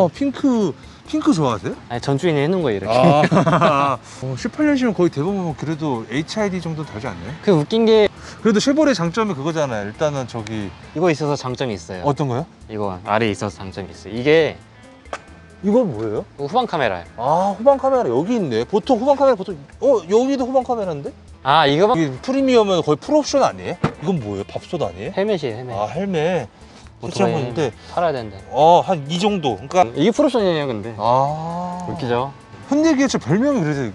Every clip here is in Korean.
어, 핑크 핑크 좋아하세요? 아니 전주인이 해놓은 거예요 이렇게 아, 어, 18년이면 거의 대부분 그래도 HID 정도 되지 않나요? 그 웃긴 게 그래도 쉐보레 장점이 그거잖아요. 일단은 저기 이거 있어서 장점이 있어요 어떤 거요? 이거 아래에 있어서 장점이 있어요 이게 이건 뭐예요? 후방 카메라예요 아 후방 카메라 여기 있네. 보통 후방 카메라 보통 어 여기도 후방 카메라인데? 아 이거 봐 이게 프리미엄은 거의 풀옵션 아니에요? 이건 뭐예요? 밥솥 아니에요? 헬멧이에요 헬멧 아 헬멧. 오토바이 건데 팔아야 되는데 어한 이 정도. 그러니까 이게 프로션이에요 근데 아 웃기죠 현대기에 저 별명이 그래서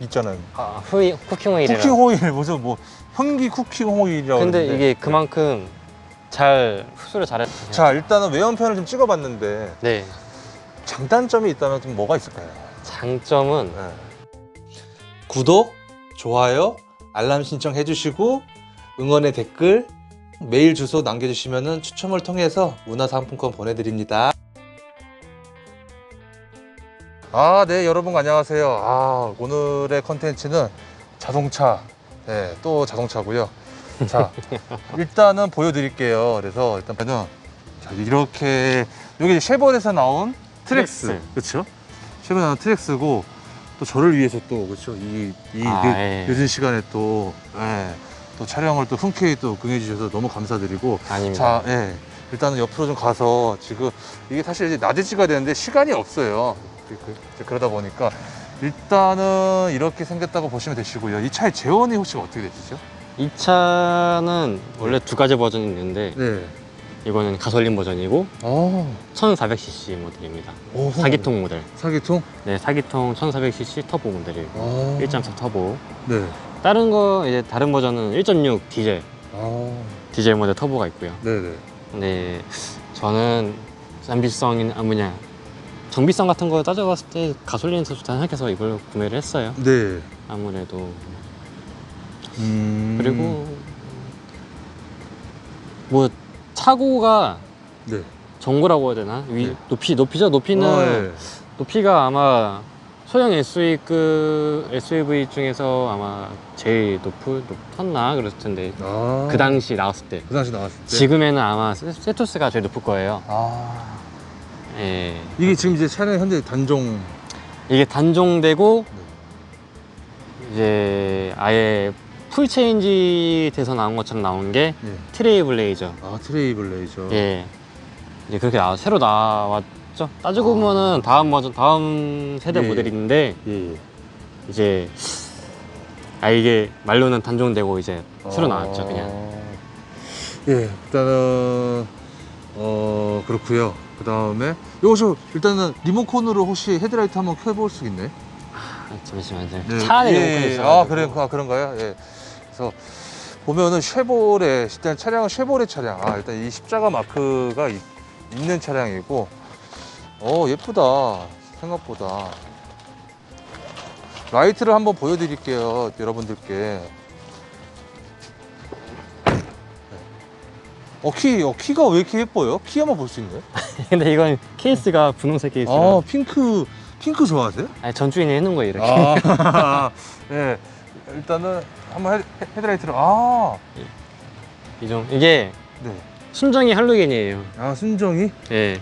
있잖아요. 아, 후이 쿠킹 오일이라 쿠킹 호일 무슨 뭐 현기 쿠킹 호일이라고. 근데 그러는데. 이게 그만큼 잘 흡수를 잘했어요 자 일단은 외연편을 좀 찍어봤는데 네 장단점이 있다면 좀 뭐가 있을까요? 장점은 네. 구독, 좋아요, 알람 신청해 주시고 응원의 댓글, 메일 주소 남겨주시면 추첨을 통해서 문화상품권 보내드립니다. 아, 네, 여러분 안녕하세요. 아, 오늘의 컨텐츠는 자동차, 네, 또 자동차고요. 자, 일단은 보여드릴게요. 그래서 일단 자, 이렇게 여기 쉐보레에서 나온 트랙스, 트랙스. 그렇죠? 쉐보레 나온 트랙스고 또 저를 위해서 또 그렇죠. 이, 이 아, 늦, 예. 늦은 시간에 또, 예, 또 촬영을 또 흔쾌히 또 응해 주셔서 너무 감사드리고 아닙니다 자, 예. 일단은 옆으로 좀 가서 지금 이게 사실 이제 낮에 찍어야 되는데 시간이 없어요. 그- 그- 그러다 보니까 일단은 이렇게 생겼다고 보시면 되시고요. 이 차의 재원이 혹시 어떻게 되시죠? 이 차는 원래 두 가지 버전이 있는데 네. 이거는 가솔린 버전이고 어. 1400cc 모델입니다 오, 사기통 모델 사기통? 네 사기통 1400cc 터보 모델이에요 아. 1.4 터보 네. 다른 거 이제 다른 버전은 1.6 디젤 아. 디젤 모델 터보가 있고요 네네. 근데 저는 정비성이 아 뭐냐 정비성 같은 거 따져봤을 때 가솔린이 더 좋다 생각해서 이걸 구매를 했어요 네. 아무래도 음. 그리고 뭐 차고가 네. 정고라고 해야 되나? 위, 네. 높이, 높이죠? 높이는, 어, 예. 높이가 아마 소형 SUV급, SUV 중에서 아마 제일 높을, 높았나? 그랬을 텐데. 아. 그 당시 나왔을 때. 그 당시 나왔을 때. 지금에는 아마 세- 세토스가 제일 높을 거예요. 아. 예. 이게 지금 이제 차량 현재 단종. 이게 단종되고, 네. 이제 아예 풀 체인지 돼서 나온 것처럼 나온 게 예. 트레이블레이저. 아 트레이블레이저. 예. 이제 그렇게 나 새로 나왔 죠. 따지고 보면은 다음 버전, 다음 세대 아. 예. 모델이 있는데, 예. 예. 이제 아 이게 말로는 단종되고 이제 새로 나왔죠 그냥 예, 일단은 어 그렇고요. 그 다음에 여기서 일단은 리모컨으로 혹시 헤드라이트 한번 켜볼 수 있나요? 아, 잠시만요 네. 차 안에 예, 리모컨이 예. 있어가지고 아 그래, 아 그런가요? 예. 그래서 보면은 쉐보레 일단 차량은 쉐보레 차량. 아 일단 이 십자가 마크가 있, 있는 차량이고, 어 예쁘다 생각보다. 라이트를 한번 보여드릴게요, 여러분들께. 어, 키, 어, 키가 왜 이렇게 예뻐요? 키 한번 볼 수 있나요? 근데 이건 케이스가 분홍색 케이스라 아, 핑크, 핑크 좋아하세요? 아니 전주인이 해놓은 거예요 이렇게 아, 네. 일단은 한번 헤드, 헤드라이트를, 아, 이종 이게 네. 순정이 할로겐이에요 아, 순정이? 예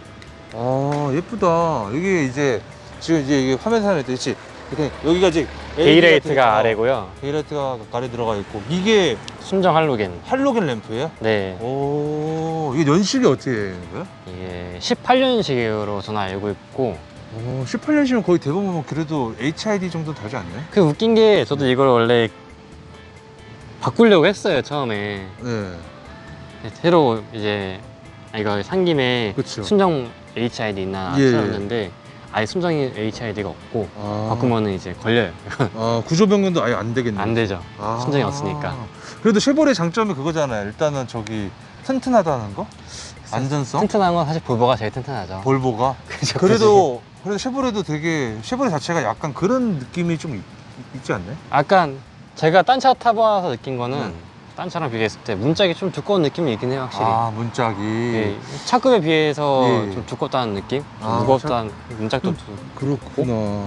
아, 예쁘다. 이게 이제, 지금 이제 이게 화면상에 있듯이, 이렇게 여기가 이제 데이라이트가 아래고요 데이라이트가 아래 들어가 있고, 이게 순정 할로겐 할로겐 램프예요? 네 오, 이게 연식이 어떻게 되는 거야? 이게 18년식으로 저는 알고 있고 오, 18년이면 거의 대부분 그래도 HID 정도 되지 않나요? 그 웃긴 게 저도 이걸 원래 바꾸려고 했어요 처음에 네. 새로 이제 아, 이거 산 김에 그쵸. 순정 HID 있나 예. 찾았는데 아예 순정이 HID가 없고 아, 바꾸면은 이제 걸려요 아, 구조 변경도 아예 안 되겠네. 안 되죠 아. 순정이 없으니까 그래도 쉐보레 장점이 그거잖아요. 일단은 저기 튼튼하다는 거, 안전성, 튼튼한 건 사실 볼보가 제일 튼튼하죠 볼보가. 그죠, 그래도 그래도 쉐보레도 되게 쉐보레 자체가 약간 그런 느낌이 좀 있, 있지 않나요? 약간 제가 딴 차 타봐서 느낀 거는 음. 딴 차랑 비교했을 때 문짝이 좀 두꺼운 느낌이 있긴 해요 확실히 아 문짝이. 예, 차급에 비해서 예. 좀 두껍다는 느낌? 좀 아, 무겁다는 문짝도 음. 두... 그렇구나.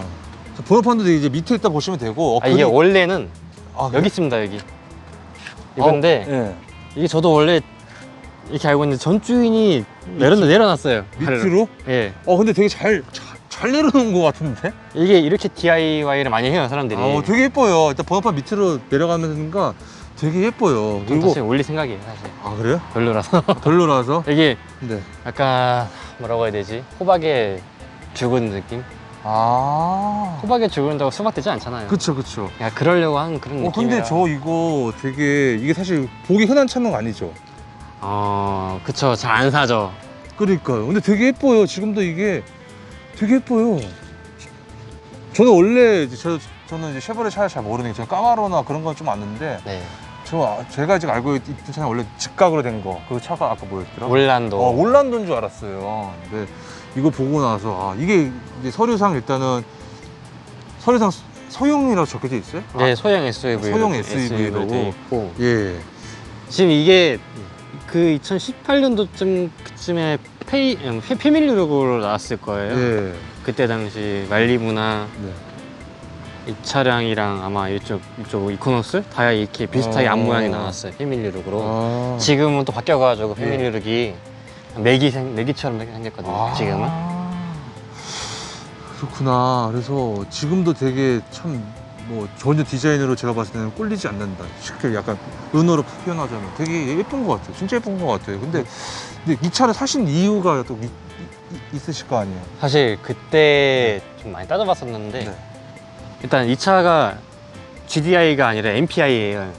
자, 번호판도 이제 밑에 있다 보시면 되고. 아, 이게 원래는 아, 여기 있습니다 여기 이건데 어, 예. 이게 저도 원래 이렇게 알고 있는데 전 주인이 내려 내려놨어요. 밑으로? 예. 어 근데 되게 잘, 잘, 잘 내려놓은 것 같은데? 이게 이렇게 DIY를 많이 해요 사람들이. 어 되게 예뻐요 일단 번호판 밑으로 내려가면서가 되게 예뻐요 전 그리고 사실 올릴 생각이에요 사실. 아 그래요? 별로라서. 별로라서? 이게 네. 약간 뭐라고 해야 되지? 호박에 죽은 느낌? 아 호박에 죽은다고 수박 되지 않잖아요. 그쵸 그쵸 야 그러려고 하는 그런 어 느낌. 근데 저 이거 되게 이게 사실 보기 흔한 차는 아니죠 어 그쵸 잘 안 사죠. 그러니까요 근데 되게 예뻐요 지금도 이게 되게 예뻐요 저는 원래 이제 저, 저는 이제 쉐보레 차를 잘 모르는 게 저는 까마로나 그런 건 좀 아는데 네. 저 아- 제가 지금 알고 있던 차는 원래 직각으로 된 거 그 차가 아까 뭐였더라? 올란도. 어, 올란도인 줄 알았어요. 근데 이거 보고 나서 아, 이게 이제 서류상 일단은 서류상 소형이라고 적혀져 있어요? 네 소형 SUV. 소형 SUV 로. 있고. 예. 지금 이게 그 2018년도쯤 그쯤에 페이 음, 페- 패밀리룩으로 나왔을 거예요. 예. 그때 당시 말리부나 네. 이 차량이랑 아마 이쪽 이쪽 이코노스 다 이렇게 비슷하게 어. 앞 모양이 나왔어요. 패밀리룩으로. 아. 지금은 또 바뀌어가지고 예. 패밀리룩이 메기 생 메기처럼 생겼거든요. 아. 지금은. 그렇구나. 그래서 지금도 되게 참 뭐 전혀 디자인으로 제가 봤을 때는 꿀리지 않는다. 쉽게 약간 은어로 표현하자면 되게 예쁜 것 같아요. 진짜 예쁜 것 같아요. 근데, 근데 이 차를 사신 이유가 또 이- 이- 있으실 거 아니에요? 사실 그때 좀 많이 따져봤었는데 네. 일단 이 차가 GDI가 아니라 MPI예요.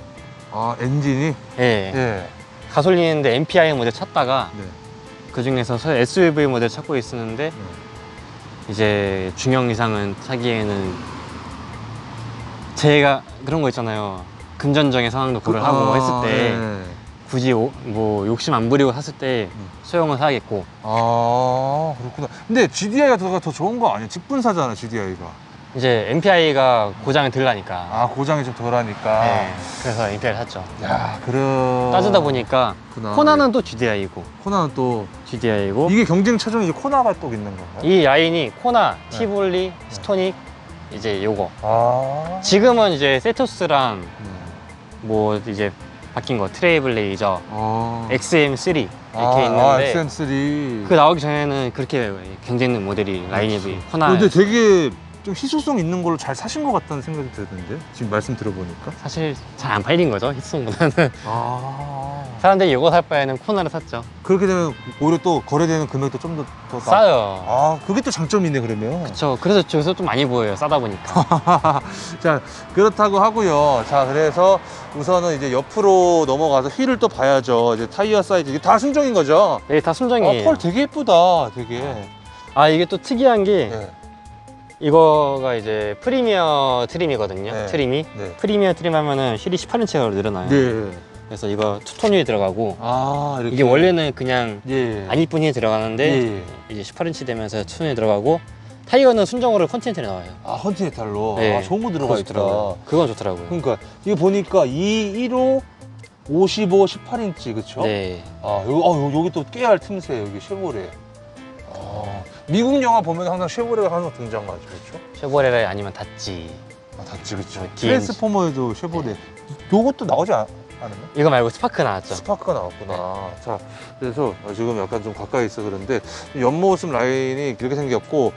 아 엔진이? 예. 예. 가솔린인데 MPI 모델 찾다가 네. 그 중에서 SUV 모델 찾고 있었는데 이제 중형 이상은 차기에는 제가 그런 거 있잖아요. 금전적인 상황도 고려를 하고 아, 했을 때 네. 굳이 오- 뭐 욕심 안 부리고 샀을 때 음. 소형을 사야겠고 아 그렇구나. 근데 GDI가 더, 더 좋은 거 아니에요? 직분사잖아 GDI가. 이제 MPI가 고장이 덜 나니까 아 고장이 좀 덜하니까. 네, 그래서 MPI를 샀죠. 야 그래. 따지다 보니까 그렇구나. 코나는 또 GDI고 코나는 또 GDI고 이게 경쟁 차종이 이제 코나가 또 있는 건가요? 이 라인이 코나, 네. 티볼리, 스토닉 이제 요거 아. 지금은 이제 세토스랑 네. 뭐 이제 바뀐 거 트레이블레이저 아. XM3 이렇게 아, 있는데 아, XM3. 그 나오기 전에는 그렇게 경쟁 모델이 라인업이 코나 근데 되게 좀 희소성 있는 걸로 잘 사신 것 같다는 생각이 드는데 지금 말씀 들어보니까. 사실 잘 안 팔린 거죠 히트송보다는 아. 사람들이 이거 살 바에는 코나를 샀죠 그렇게 되면 오히려 또 거래되는 금액도 좀 더더 나- 싸요 아, 그게 또 장점이네 그러면. 그쵸 그래서 저기서 좀 많이 보여요 싸다 보니까 자 그렇다고 하고요. 자 그래서 우선은 이제 옆으로 넘어가서 휠을 또 봐야죠. 이제 타이어 사이즈 이게 다 순정인 거죠. 이게 다 순정이에요 아, 펄 되게 예쁘다. 되게. 아 이게 또 특이한 게 네. 이거가 이제 프리미어 트림이거든요 네. 트림이 네. 프리미어 트림 하면은 휠이 18인치로 늘어나요 네. 그래서 이거 투톤 휠이 들어가고 아 이렇게. 이게 원래는 그냥 예. 안 이쁜 휠이 들어가는데 예. 이제 18인치 되면서 투톤이 들어가고 타이어는 순정으로 컨티넨탈이 나와요 아 헌티네탈로. 네. 아 좋은 거 들어가 있더라. 그건 좋더라고요 그러니까 이게 보니까 2 1호 55 18인치 그쵸? 네 아 여기, 어, 여기 또 깨알 틈새 여기 쉐보레. 아, 미국 영화 보면 항상 쉐보레가 항상 등장하죠, 그렇죠? 쉐보레 아니면 다찌 아, 그쵸. 어, DMG. 트랜스포머에도 쉐보레. 요것도 나오지 않, 않았나? 이거 말고 스파크 나왔죠 스파크가 나왔구나. 자, 그래서 지금 약간 좀 가까이 있어 그런데 옆모습 라인이 이렇게 생겼고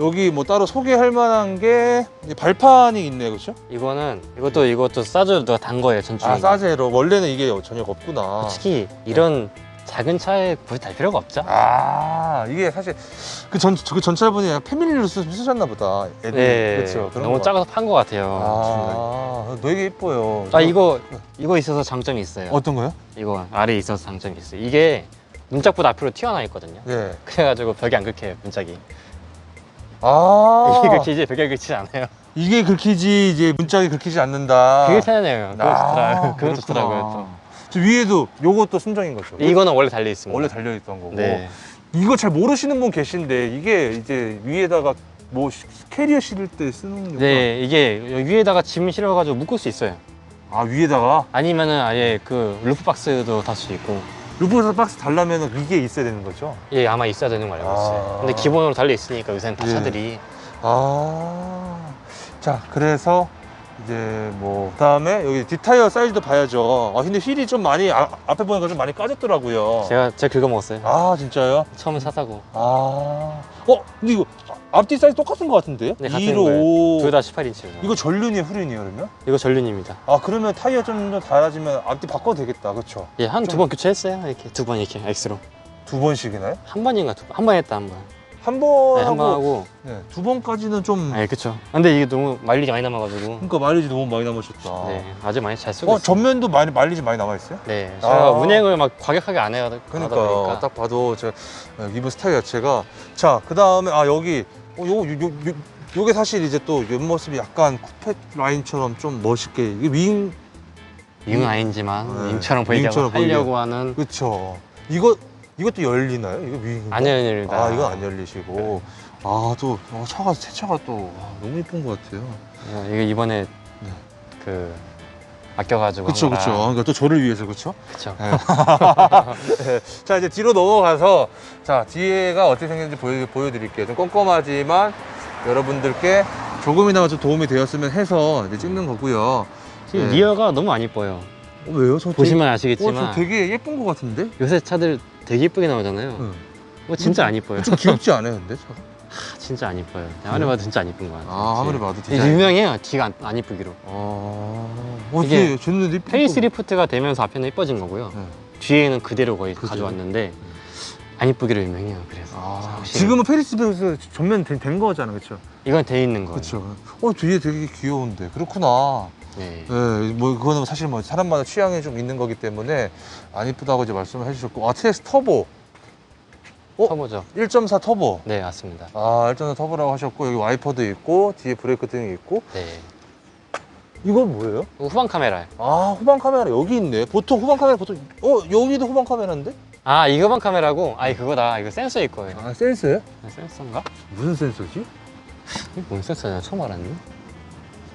여기 뭐 따로 소개할 만한 게 발판이 있네, 그렇죠? 이거는 이것도 이것도 누가 단 거예요 전주에 아, 사제로 원래는 이게 전혀 없구나. 솔직히 이런 작은 차에 굳이 달 필요가 없죠 아, 이게 사실 그 전 그 전차분이 패밀리로 쓰, 쓰셨나 보다. 애들. 네 그렇죠. 그런 너무 거. 작아서 판 것 같아요 아, 되게 예뻐요. 아 이거 이거 있어서 장점이 있어요 어떤 거요? 이거 아래 에 있어서 장점이 있어요 이게 문짝보다 앞으로 튀어나와 있거든요 네. 그래가지고 벽이 안 긁혀요 문짝이 아, 이게 긁히지 벽에 긁히지 않아요 이게 긁히지 이제 문짝이 긁히지 않는다. 그게 편하네요 그거 아, 좋더라고요 그거 그렇구나. 좋더라고요 저 위에도 요것도 순정인 거죠. 또 이거는 원래 달려 있습니다 원래 달려 있던 거고. 네 이거 잘 모르시는 분 계신데 이게 이제 위에다가 뭐 시- 캐리어 실을 때 쓰는 거. 네, 이게 위에다가 짐 실어가지고 묶을 수 있어요. 아 위에다가 아니면은 아예 그 루프 박스도 달 수 있고. 루프에서 박스 달라면 이게 있어야 되는 거죠. 예, 아마 있어야 되는 거 알고 있어요. 아. 근데 기본으로 달려 있으니까 요새는 다 예. 차들이 아. 자 그래서 이제 뭐 그다음에 여기 뒷타이어 사이즈도 봐야죠. 아 근데 휠이 좀 많이 아, 앞에 보니까 좀 많이 까졌더라고요. 제가 제가 긁어 먹었어요. 아 진짜요? 처음에 사사고 아. 어 근데 이거 앞뒤 사이즈 똑같은 것 같은데요? 네, 같은 2로 거예요. 5. 둘 다 18인치예요. 이거 전륜이에요, 후륜이에요, 그러면? 이거 전륜입니다. 아 그러면 타이어 좀 더 달아지면 앞뒤 바꿔도 되겠다, 그렇죠? 예, 한두 좀- 번 교체했어요. 이렇게 두 번 이렇게 X로. 두 번씩이나요? 한 번인가 두 번. 한 번 했다 한 번. 한 번 네, 한번 하고 하고. 네, 두 번까지는 좀 아, 예, 그쵸. 근데 이게 너무 마일리지 많이 남아가지고. 그러니까 마일리지 너무 많이 남으셨다. 네, 아주 많이 잘 쓰고 어 있어요. 전면도 많이 마일리지 많이 남아 있어요? 네, 아. 제가 운행을 막 과격하게 안 해야 하다 그러니까 보니까. 딱 봐도 저 어, 이분 스타일 자체가 자 그 다음에 아 여기 어, 요, 요, 요, 요 요게 사실 이제 또 옆모습이 약간 쿠페 라인처럼 좀 멋있게 이게 윙 윙은 아니지만 네, 윙처럼 보이려고 윙처럼 보이게. 하려고 하는 그쵸 이거 이것도 열리나요? 이거 윙안 열립니다. 아 이건 안 열리시고 아 또 어, 차가 새 차가 또 와, 너무 예쁜 것 같아요. 예, 이거 이번에 네. 그한 그쵸. 거라. 그러니까 또 저를 위해서 그쵸? 그쵸. 네. 자 이제 뒤로 넘어가서 자 뒤에가 어떻게 생겼는지 보여, 보여드릴게요. 좀 꼼꼼하지만 여러분들께 조금이나마 좀 도움이 되었으면 해서 이제 찍는 거고요. 지금 네. 리어가 너무 안 이뻐요. 어, 왜요? 저 보시면 되게, 아시겠지만 어, 저 되게 예쁜 것 같은데? 요새 차들 되게 이쁘게 나오잖아요. 응. 뭐 진짜 안 이뻐요. 좀 귀엽지 않아요, 근데? 저? 아, 진짜 안 이뻐요. 아무리 봐도 진짜 안 이쁜 거 같아요. 아 아무리 봐도 이게 디자인. 유명해요. 뒤가 안, 안 이쁘기로. 아, 어, 이게 쟤는 페이스리프트가 되면서 앞에는 이뻐진 거고요. 네. 뒤에는 그대로 거의 그죠. 가져왔는데 안 이쁘기로 유명해요. 그래서 아, 확실히. 지금은 페리스에서 전면 된, 된 거잖아, 그렇죠? 이건 돼 있는 거예요. 그렇죠. 어 뒤에 되게 귀여운데 그렇구나. 네. 네, 뭐 그거는 사실 뭐 사람마다 취향이 좀 있는 거기 때문에 안 이쁘다고 이제 말씀을 해주셨고, 아 TS 터보 어? 터보죠. 1.4 터보. 네, 맞습니다. 아 1.4 터보라고 하셨고 여기 와이퍼도 있고 뒤에 브레이크 등이 있고 네. 이건 뭐예요? 이거 후방 카메라. 아 후방 카메라 여기 있네. 보통 후방 카메라 보통 어 여기도 후방 카메라인데? 아, 이거 후방 카메라고? 아, 그거다. 이거 센서일 거예요. 아 센서요? 아, 센서인가? 무슨 센서지? 이게 뭔 센서냐? 처음 알았네.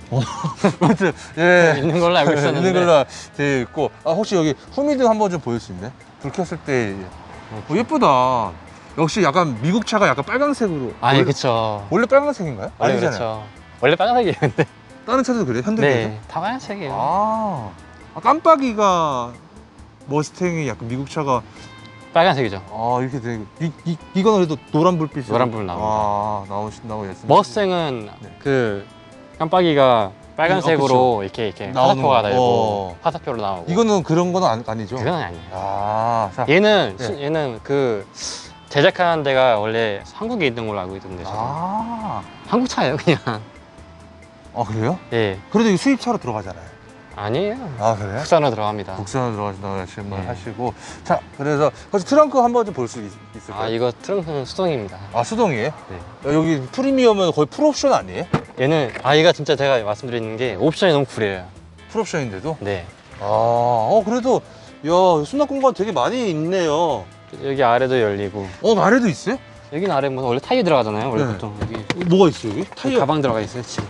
아무튼 예. 있는 걸로 알고 있었는데. 있는 걸로 되어 있고 아 혹시 여기 후미등 한번 좀 보일 수 있네? 불 켰을 때 어, 예쁘다. 역시 약간 미국 차가 약간 빨간색으로. 아니, 원래, 그쵸. 원래 빨간색인가요? 원래 아니잖아요. 그렇죠. 원래 빨간색이에요, 근데. 다른 차도 그래요? 현대에서? 네, 다 빨간색이에요. 아, 아 깜빡이가 머스탱이 약간 미국 차가 빨간색이죠. 아 이렇게 되게 이, 이, 이건 그래도 노란 불빛이 노란 불 나옵니다. 아 나오신다고 했습니다. 머스탱은 네. 그 깜빡이가 빨간색으로 이렇게 이렇게 나오는 화살표가 거. 달고 어. 화살표로 나오고 이거는 그런 건 아니, 아니죠? 그건 아니에요. 아, 자. 얘는 네. 시- 얘는 그 제작하는 데가 원래 한국에 있는 걸로 알고 있던데 저는. 아, 한국 차예요 그냥. 아 그래요? 예 그래도 이거 수입차로 들어가잖아요. 아니에요. 아 그래요? 국산으로 들어갑니다. 국산으로 들어가신다고 말씀을 네. 하시고 자 그래서 혹시 트렁크 한번 좀 볼 수 있을까요? 아 이거 트렁크는 수동입니다. 아, 수동이에요? 네. 야, 여기 프리미엄은 거의 풀옵션 아니에요? 얘는 아 얘가 진짜 제가 말씀드리는 게 옵션이 너무 구려요. 풀옵션인데도? 네. 아, 어 그래도 야 수납 공간 되게 많이 있네요. 여기 아래도 열리고 어 아래도 있어요? 여기는 아래 뭐 원래 타이어 들어가잖아요. 원래 네. 보통 여기 뭐가 있어요 여기? 타이어? 가방 들어가 있어요 지금.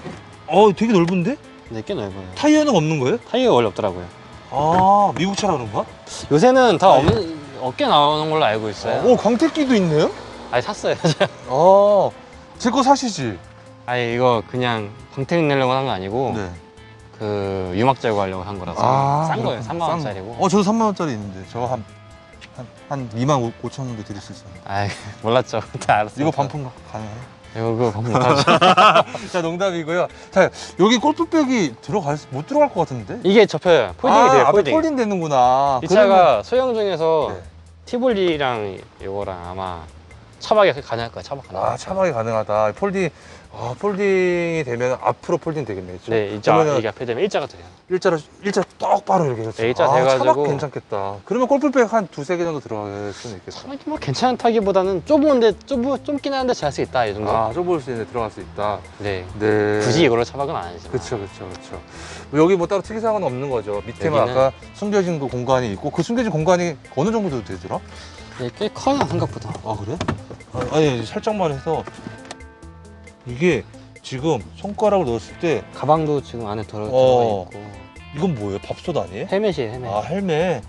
어 되게 넓은데? 네, 꽤 넓어요. 타이어는 없는 거예요? 타이어가 원래 없더라고요. 아 미국 차라 그런가? 요새는 다 아, 없는 어깨 나오는 걸로 알고 있어요. 오 광택기도 있네요? 아니 샀어요. 아, 제 거 사시지? 아니 이거 그냥 광택 내려고 한 거 아니고 네. 그 유막 제거하려고 한 거라서 싼 거예요. 3만 싼 원짜리고. 거. 어, 저도 3만 원짜리 있는데 저거 한, 한, 한 2만 5천 정도 드릴 수 있어요. 아이 몰랐죠. 다 알았어. 이거 반품 가능해요? 이거 그거 반품 못하죠. 자, 농담이고요. 자, 여기 골프백이 들어갈, 수- 못 들어갈 것 같은데? 이게 접혀요. 폴딩이 아, 돼요. 앞에 폴딩. 폴딩 되는구나. 이 차가 소형 중에서 네. 티볼리랑 이거랑 아마 차박이 가능할 거예요. 차박 가능. 아, 차박이 가능하다. 폴딩, 아, 폴딩이 되면 앞으로 폴딩 되겠네. 그쵸? 네, 이자 그러면은 이게 앞에 되면 일자가 돼요. 일자로, 일자 똑바로 이렇게 해서. 네, 일자 아, 돼가지고. 차박 괜찮겠다. 그러면 골프백 한 두세 개 정도 들어갈 수는 있겠다. 차박이 뭐 괜찮다기보다는 좁은데 좁 좁긴 한데 잘 수 있다 이 정도. 아, 좁을 수 있는데 들어갈 수 있다. 네. 네. 굳이 이걸로 차박은. 그쵸, 그쵸, 그쵸. 뭐 여기 뭐 따로 특이사항은 없는 거죠. 밑에만 여기는- 아까 숨겨진 그 공간이 있고, 그 숨겨진 공간이 어느 정도 되더라? 네, 꽤 커요 생각보다. 아, 그래? 아, 아니, 살짝만 해서. 이게 지금 손가락을 넣었을 때, 가방도 지금 안에 들어, 어. 들어가 있고 이건 뭐예요? 밥솥 아니에요? 헬멧이에요 헬멧. 아, 헬멧.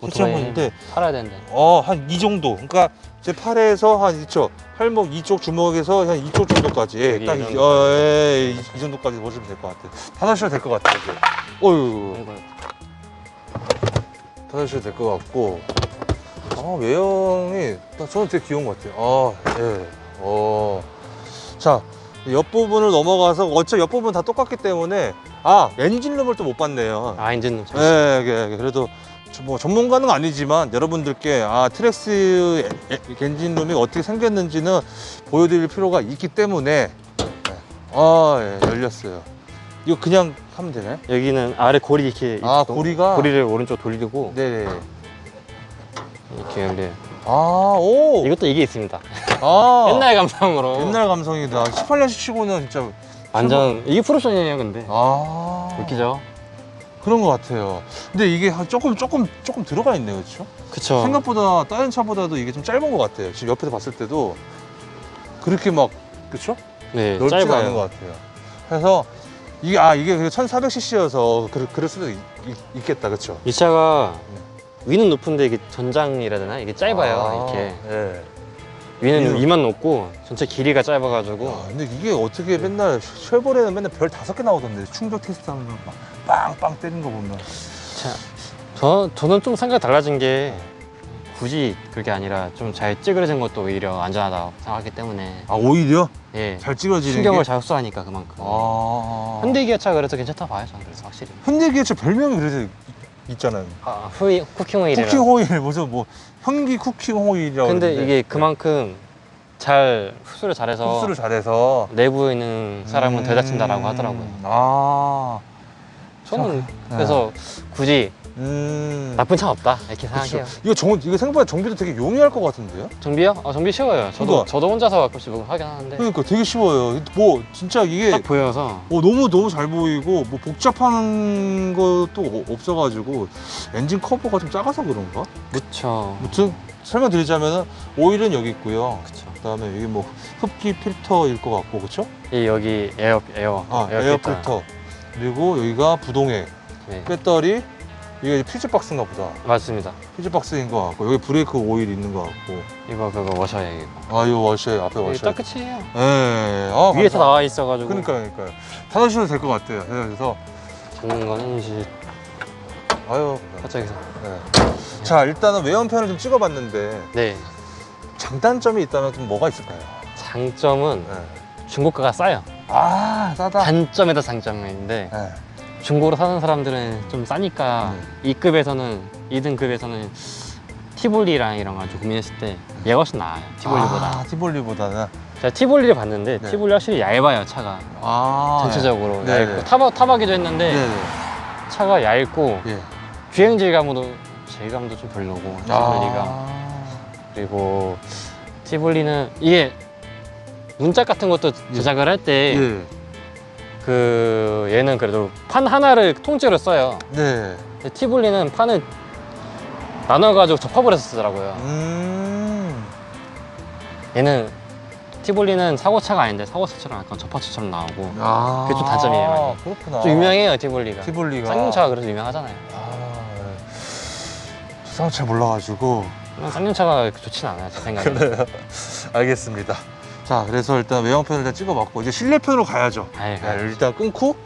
오토바이 건데 팔아야 되는데. 어, 한 이 정도. 그러니까 제 팔에서 한 이쪽 팔목 이쪽 주먹에서 한 이쪽 정도까지 예, 여기 딱이 이, 정도. 어, 예, 이, 이 정도까지 보시면 될 것 같아요. 닫아주셔도 될 것 같아요. 이제. 어유, 아이고, 닫아주셔도 될 것 같고. 아, 외형이 나 저는 되게 귀여운 것 같아요. 아, 예. 어. 자, 옆부분을 넘어가서 어차피 옆부분 다 똑같기 때문에 아, 엔진룸을 또 못 봤네요. 아 엔진 좀. 네, 예, 예, 그래도 저- 뭐 전문가는 아니지만 여러분들께 아 트렉스 엔진룸이 어떻게 생겼는지는 보여드릴 필요가 있기 때문에 네. 아 예, 열렸어요. 이거 그냥 하면 되나요? 여기는 아래 고리 이렇게. 아 있고, 고리가 고리를 오른쪽 돌리고 네네. 이렇게 연대. 아오 이것도 이게 있습니다. 아 옛날 감성으로. 옛날 감성이다. 18년씩 치고는 진짜 완전 이게 프로션이에요, 근데. 아 웃기죠? 그런 것 같아요. 근데 이게 한 조금 조금 조금 들어가 있네요, 그렇죠? 그쵸. 생각보다 다른 차보다도 이게 좀 짧은 것 같아요. 지금 옆에서 봤을 때도 그렇게 막 그렇죠? 네, 넓지가. 않은 것 같아요. 그래서 이게 아 이게 1,400cc여서 그, 그럴 수도 있, 겠다 그렇죠? 이 차가 위는 높은데 이게 전장이라 되나? 이게 짧아요, 이렇게. 예. 위는 위는- 위만 높고 전체 길이가 짧아가지고. 야, 근데 이게 어떻게 맨날 쉐보레는 맨날 별 다섯 개 나오던데. 충격 테스트 하면 막 빵빵 때리는 거 보면. 자, 저, 저는 좀 생각이 달라진 게 굳이 그게 아니라 좀 잘 찌그러진 것도 오히려 안전하다고 생각하기 때문에. 아 오히려? 예. 잘 찍어지는 신경을 게? 잘 흡수하니까 그만큼. 아. 현대기아차 그래서 괜찮다 봐요 저는 그래서 확실히. 현대기아차 별명이 그래서 있- 있잖아요. 아, 후이, 쿠킹 오일이라 쿠킹 호일 무슨 뭐 현기 쿠킹 호일이라고 근데 그러는데. 이게 그만큼 잘 흡수를 잘해서 흡수를 잘해서. 내부에 있는 사람은 다친다라고 음, 하더라고요. 아, 저는 그래서 굳이 음, 나쁜 차 없다 이렇게 그쵸. 생각해요 이거 정, 이거 생각보다 정비도 되게 용이할 것 같은데요? 정비요? 아 정비 쉬워요 저도 그거. 저도 혼자서 가끔씩 뭐 하긴 하는데 그러니까 되게 쉬워요. 뭐 진짜 이게 딱 보여서 어, 너무 너무 잘 보이고 뭐 복잡한 것도 어- 없어가지고 엔진 커버가 좀 작아서 그런가? 그쵸 아무튼 설명드리자면은 오일은 여기 있고요. 그쵸 그다음에 여기 뭐 흡기 필터일 것 같고 그렇죠? 이 여기 에어 에어 아 에어, 필터. 필터 그리고 여기가 부동액 네, 배터리 이게 퓨즈 박스인가 보다. 맞습니다. 퓨즈 박스인 것 같고 여기 브레이크 오일 있는 것 같고 이거 그거 워셔예요 이거. 아 이거 워셔 앞에 워셔. 딱 끝이에요. 예. 아, 위에 다 나와 있어가지고 그러니까 그러니까 닫아주셔도 될 것 같아요. 그래서 잡는 거는 이제 아유. 살짝에서. 네. 자 일단은 외연편을 좀 찍어봤는데 네. 장단점이 있다면 좀 뭐가 있을까요? 장점은 네. 중고가가 싸요. 아 싸다. 단점에다 장점인데 네. 중고로 사는 사람들은 좀 싸니까 이 급에서는 2등 급에서는 티볼리랑 이런 거좀 고민했을 때 얘가 훨씬 나아요. 티볼리보다. 아, 티볼리보다는. 제가 티볼리를 봤는데 네. 티볼리 확실히 얇아요 차가. 아 전체적으로 네. 얇고 타박 타박이도 했는데 네. 네. 차가 얇고 예. 주행 질감도 질감도 좀 별로고 티볼리가 아. 그리고 티볼리는 이게 문짝 같은 것도 제작을 할 때 그 예. 얘는 그래도 판 하나를 통째로 써요. 네. 근데 티볼리는 판을 나눠가지고 접합을 해서 쓰더라고요. 음. 얘는 티볼리는 사고차가 아닌데 사고차처럼 약간 접합차처럼 나오고 아. 그게 좀 단점이에요, 많이. 그렇구나. 좀 유명해요 티볼리가. 티볼리가. 쌍용차가 그래서 유명하잖아요. 아. 네. 쌍잘 몰라가지고. 쌍용차가 좋진 않아요 제 생각에. 그래요. 알겠습니다. 자, 그래서 일단 외형편을 일단 찍어봤고 이제 실내편으로 가야죠. 네, 일단 끊고